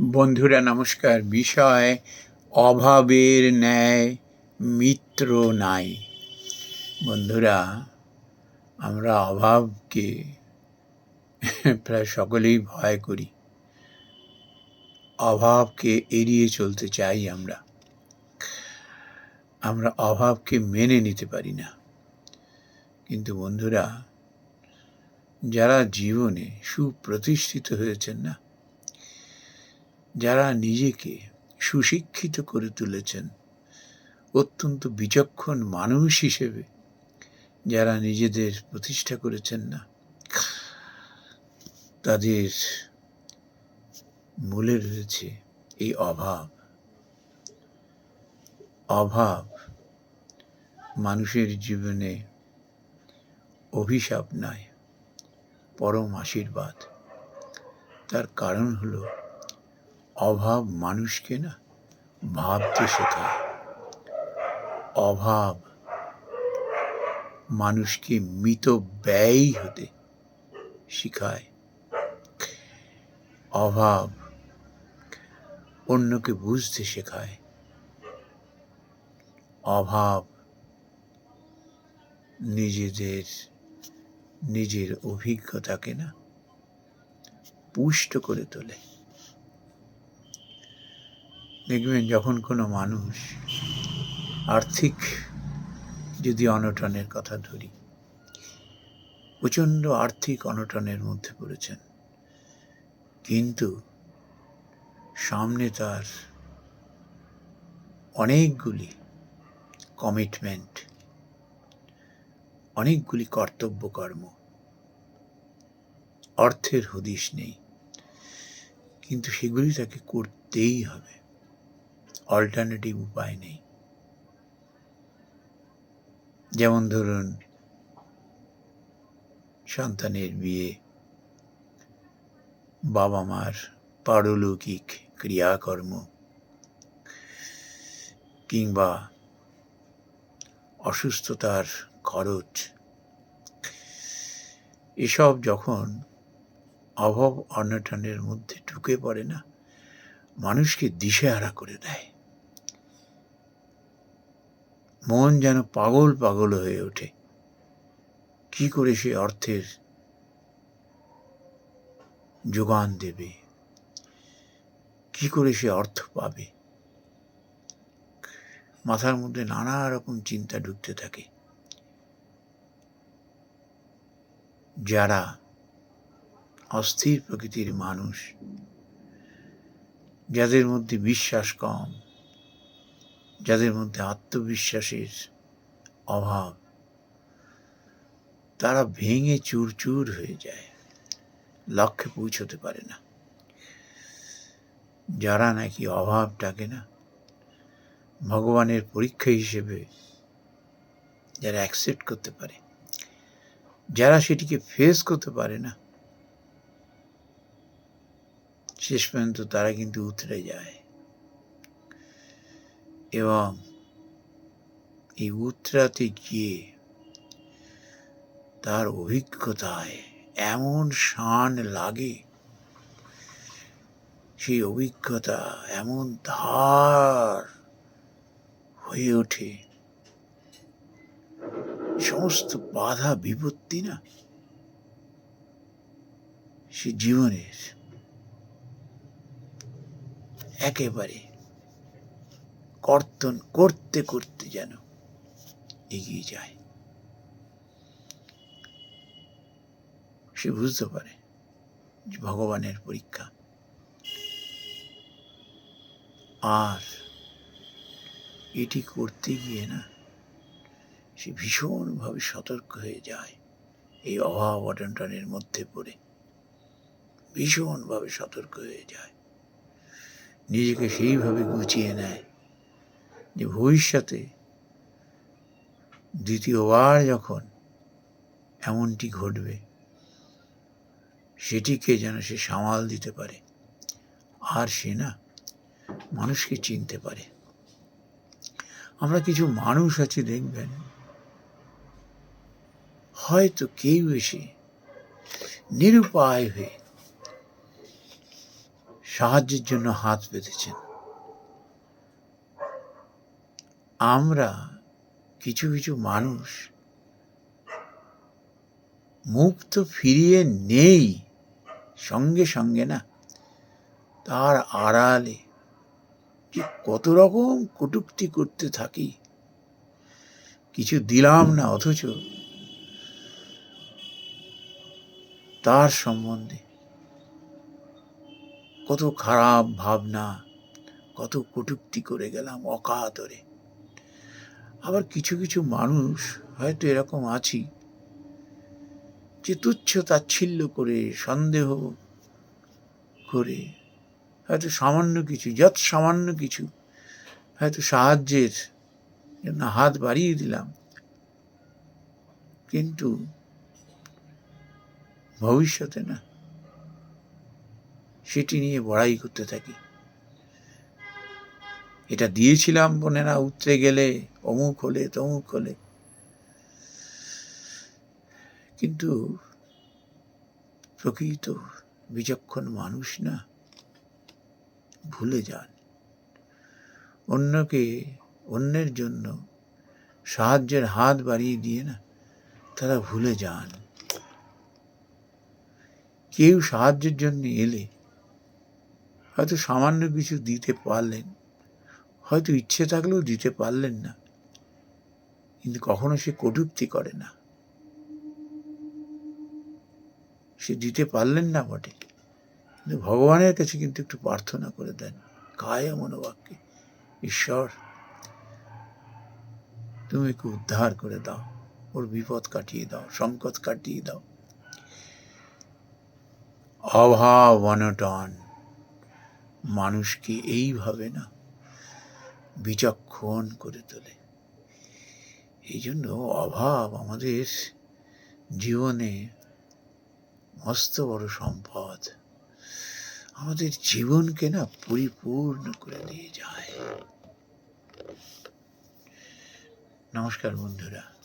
বন্ধুরা, নমস্কার। বিষয়, অভাবের ন্যায় মিত্র নাই। বন্ধুরা, আমরা অভাবকে প্রায় সকলেই ভয় করি। অভাবকে এড়িয়ে চলতে চাই আমরা। আমরা অভাবকে মেনে নিতে পারি না। কিন্তু বন্ধুরা, যারা জীবনে সুপ্রতিষ্ঠিত হয়েছেন না যারা নিজেকে সুশিক্ষিত করে তুলেছেন, অত্যন্ত বিচক্ষণ মানুষ হিসেবে যারা নিজেদের প্রতিষ্ঠা করেছেন না, তাদের মূলে রয়েছে এই অভাব। অভাব মানুষের জীবনে অভিশাপ নয়, পরম আশীর্বাদ। তার কারণ হলো অভাব মানুষকে না ভাবতে শেখায়। অভাব মানুষকে মিত ব্যয়ী হতে শিখায়। অভাব অন্যকে বুঝতে শেখায়। অভাব নিজেদের, নিজের অভিজ্ঞতাকে না, পুষ্ট করে তোলে। দেখবেন যখন কোনো মানুষ আর্থিক যদি অনটনের কথা ধরি, প্রচণ্ড আর্থিক অনটনের মধ্যে পড়েছেন। কিন্তু সামনে তার অনেকগুলি কমিটমেন্ট অনেকগুলি কর্তব্য কর্ম অর্থের হদিশ নেই। কিন্তু সেগুলি তাকে করতেই হবে। অল্টারনেটিভ উপায় নেই। যেমন ধরুন, সন্তানের বিয়ে বাবা মার পারলৌকিক ক্রিয়াকর্ম, কিংবা অসুস্থতার খরচ, এসব যখন অভাব অনটনের মধ্যে ঢুকে পড়ে না, মানুষকে দিশেহারা করে দেয়। মন যেন পাগল পাগল হয়ে ওঠে। কি করে সে অর্থের যোগান দেবে? কি করে সে অর্থ পাবে? মাথার মধ্যে নানা রকম চিন্তা ঢুকতে থাকে। যারা অস্থির প্রকৃতির মানুষ, যাদের মধ্যে বিশ্বাস কম যাদের মধ্যে আত্মবিশ্বাসের অভাব, তারা ভেঙে চুরচুর হয়ে যায়, লক্ষ্যে পৌঁছতে পারে না। যারা নাকি অভাবটাকে না, ভগবানের পরীক্ষা হিসেবে যারা অ্যাকসেপ্ট করতে পারে, যারা সেটিকে ফেস করতে পারে না, শেষ পর্যন্ত তারা কিন্তু উতরে যায়। এবং এই উতরাতে গিয়ে তার অভিজ্ঞতায় এমন শান লাগে, সেই অভিজ্ঞতা এমন ধার হয়ে ওঠে। সমস্ত বাধা বিপত্তি না? সে জীবনের একেবারে কর্তন করতে করতে যেন এগিয়ে যায়। সে বুঝতে পারে ভগবানের পরীক্ষা। আর এটি করতে গিয়ে না, সে ভীষণভাবে সতর্ক হয়ে যায়। এই অভাব অটনটনের মধ্যে পড়ে। ভীষণভাবে সতর্ক হয়ে যায়। নিজেকে সেইভাবে গুছিয়ে নেয়। যে ভবিষ্যতে দ্বিতীয়বার যখন এমনটি ঘটবে, সেটিকে যেন সে সামাল দিতে পারে। আর সে না, মানুষকে চিনতে পারে। আমরা কিছু মানুষ আছি, দেখবেন। হয়তো কেউ এসে নিরুপায় হয়ে সাহায্যের জন্য হাত পেতেছেন আমরা কিছু কিছু মানুষ মুখ তো ফিরিয়ে নেই সঙ্গে সঙ্গে না। তার আড়ালে যে কত রকম কটুক্তি করতে থাকি, কিছু দিলাম না অথচ তার সম্বন্ধে কত খারাপ ভাবনা, কত কটুক্তি করে গেলাম অকাতরে। আবার কিছু কিছু মানুষ হয়তো এরকম আছি যে তুচ্ছ তাচ্ছিল্য করে, সন্দেহ করে, হয়তো সামান্য কিছু, যত সামান্য কিছু, হয়তো সাহায্যের জন্য হাত বাড়িয়ে দিলাম। কিন্তু ভবিষ্যতে না, সেটি নিয়ে বড়াই করতে থাকি। এটা দিয়েছিলাম বোনেরা, উতরে গেলে, অমুক হলে, তমুক হলে। কিন্তু প্রকৃত বিচক্ষণ মানুষ না, ভুলে যান। অন্যকে অন্যের জন্য সাহায্যের হাত বাড়িয়ে দিয়ে না, তারা ভুলে যান। কেউ সাহায্যের জন্য এলে হয়তো সামান্য কিছু দিতে পারলেন হয়তো ইচ্ছে থাকলেও দিতে পারলেন না। কিন্তু কখনো সে কটূক্তি করে না। সে দিতে পারলেন না বটে। কিন্তু ভগবানের কাছে কিন্তু একটু প্রার্থনা করে দেন, কায়া মনোবাক্যে ঈশ্বর, তুমি একটু উদ্ধার করে দাও, ওর বিপদ কাটিয়ে দাও, সংকট কাটিয়ে দাও। অভাব অনটন, মানুষকে এইভাবে না বিচক্ষণ করে তোলে। এই জন্য অভাব আমাদের জীবনে মস্ত বড় সম্পদ। আমাদের জীবনকে না পরিপূর্ণ করে দিয়ে যায়। নমস্কার বন্ধুরা।